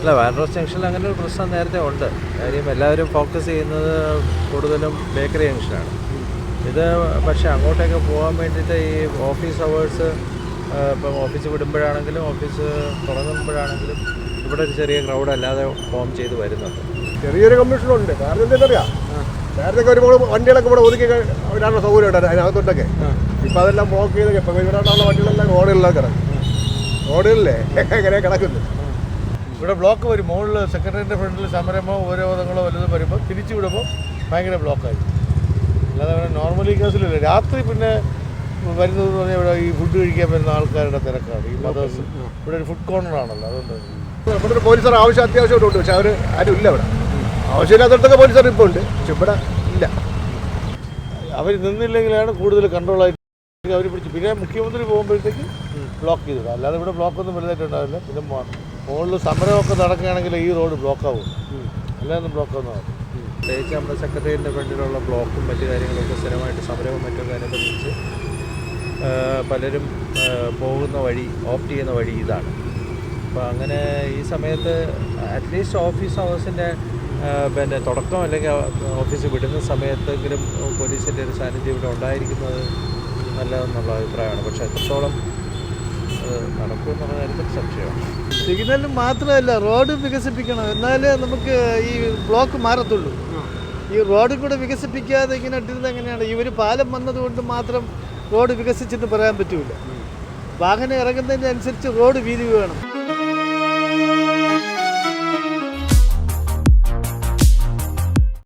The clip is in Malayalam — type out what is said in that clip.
അല്ല വാൻഡ്രോസ് ജംഗ്ഷനിൽ അങ്ങനെ ഒരു പ്രശ്നം നേരത്തെ ഉണ്ട്. കാര്യം എല്ലാവരും ഫോക്കസ് ചെയ്യുന്നത് കൂടുതലും ബേക്കറി ജംഗ്ഷനാണ് ഇത് പക്ഷേ അങ്ങോട്ടേക്ക് പോകാൻ വേണ്ടിയിട്ട് ഈ ഓഫീസ് അവേഴ്സ് ഇപ്പം ഓഫീസ് വിടുമ്പോഴാണെങ്കിലും ഓഫീസ് തുടങ്ങുമ്പോഴാണെങ്കിലും ഇവിടെ ഒരു ചെറിയ ക്രൗഡ് അല്ലാതെ ഫോം ചെയ്ത് വരുന്നുണ്ട്. ചെറിയൊരു കമ്മീഷനുണ്ട് കാരണം എന്താണെന്നറിയാം നേരത്തെ ഒരുപാട് വണ്ടികളൊക്കെ ഇവിടെ ഒതുക്കി അവരാണ് സൗകര്യം ഉണ്ട് അതിനകത്തോട്ടൊക്കെ. ഇപ്പം അതെല്ലാം ബ്ലോക്ക് ചെയ്ത് ഇപ്പം ഇവിടെയുള്ള വണ്ടികളെല്ലാം റോഡുകളിലാണ് കിടക്കും. റോഡുകളിലേ എങ്ങനെ കിടക്കുന്നു? ഇവിടെ ബ്ലോക്ക് വരും. മുകളിൽ സെക്രട്ടറിന്റെ ഫ്രണ്ടിൽ സമരമോ ഉപരോധങ്ങളോ വല്ലതും വരുമ്പോൾ തിരിച്ചു വിടുമ്പോൾ ഭയങ്കര ബ്ലോക്കായി അല്ലാതെ അവിടെ നോർമലി കേസിലില്ല രാത്രി പിന്നെ വരുന്നത് പറഞ്ഞാൽ ഇവിടെ ഈ ഫുഡ് കഴിക്കാൻ വരുന്ന ആൾക്കാരുടെ തിരക്കാണ്. ഈ മദേഴ്സ് ഇവിടെ ഒരു ഫുഡ് കോർണർ ആണല്ലോ. അതുകൊണ്ട് നമ്മുടെ ഒരു പോലീസർ ആവശ്യം അത്യാവശ്യമായിട്ടുണ്ട് പക്ഷെ അവർ ആരും ഇല്ല ഇവിടെ. ആവശ്യമില്ലാത്തടത്തൊക്കെ പോലീസർ ഇപ്പോൾ ഉണ്ട്. പക്ഷെ ഇവിടെ ഇല്ല. അവർ നിന്നില്ലെങ്കിലാണ് കൂടുതൽ കൺട്രോൾ ആയിട്ട് അവർ പിടിച്ചു. പിന്നെ മുഖ്യമന്ത്രി പോകുമ്പോഴത്തേക്ക് ബ്ലോക്ക് ചെയ്തിടും അല്ലാതെ ഇവിടെ ബ്ലോക്കൊന്നും വലുതായിട്ടുണ്ടാവില്ല പിന്നെ പിന്നെ മുകളിൽ സമരമൊക്കെ നടക്കുകയാണെങ്കിൽ ഈ റോഡ് ബ്ലോക്ക് ആവും അല്ലാതെ ബ്ലോക്ക് ഒന്നും ആവും പ്രത്യേകിച്ച് നമ്മുടെ സെക്രട്ടേറിയറ്റിന്റെ ഫ്രണ്ടിലുള്ള ബ്ലോക്കും മറ്റു കാര്യങ്ങളൊക്കെ സ്ഥിരമായിട്ട് സമരവും മറ്റൊക്കെ അനുബന്ധിച്ച് പലരും പോകുന്ന വഴി ഓപ്റ്റ് ചെയ്യുന്ന വഴി ഇതാണ്. അപ്പോൾ അങ്ങനെ ഈ സമയത്ത് അറ്റ്ലീസ്റ്റ് ഓഫീസ് ഹവേഴ്സിന്റെ പിന്നെ തുടക്കം അല്ലെങ്കിൽ ഓഫീസ് വിടുന്ന സമയത്തെങ്കിലും പോലീസിന്റെ ഒരു സാന്നിധ്യം ഇവിടെ ഉണ്ടായിരിക്കുന്നത് നല്ലതെന്നുള്ള അഭിപ്രായമാണ്. പക്ഷേ എത്രത്തോളം നടക്കുമെന്നുള്ള കാര്യത്തിൽ സംശയമാണ്. സിഗ്നൽ മാത്രമല്ല റോഡ് വികസിപ്പിക്കണം. എന്നാലേ നമുക്ക് ഈ ബ്ലോക്ക് മാറത്തുള്ളൂ. ഈ റോഡ് കൂടെ വികസിപ്പിക്കാതെ ഇങ്ങനെ ഇട്ടിരുന്നത് എങ്ങനെയാണ്? ഈ ഒരു പാലം വന്നതുകൊണ്ട് മാത്രം റോഡ് വികസിച്ചെന്ന് പറയാൻ പറ്റൂല. വാഹനം ഇറങ്ങുന്നതിനനുസരിച്ച് റോഡ് വീതി വേണം.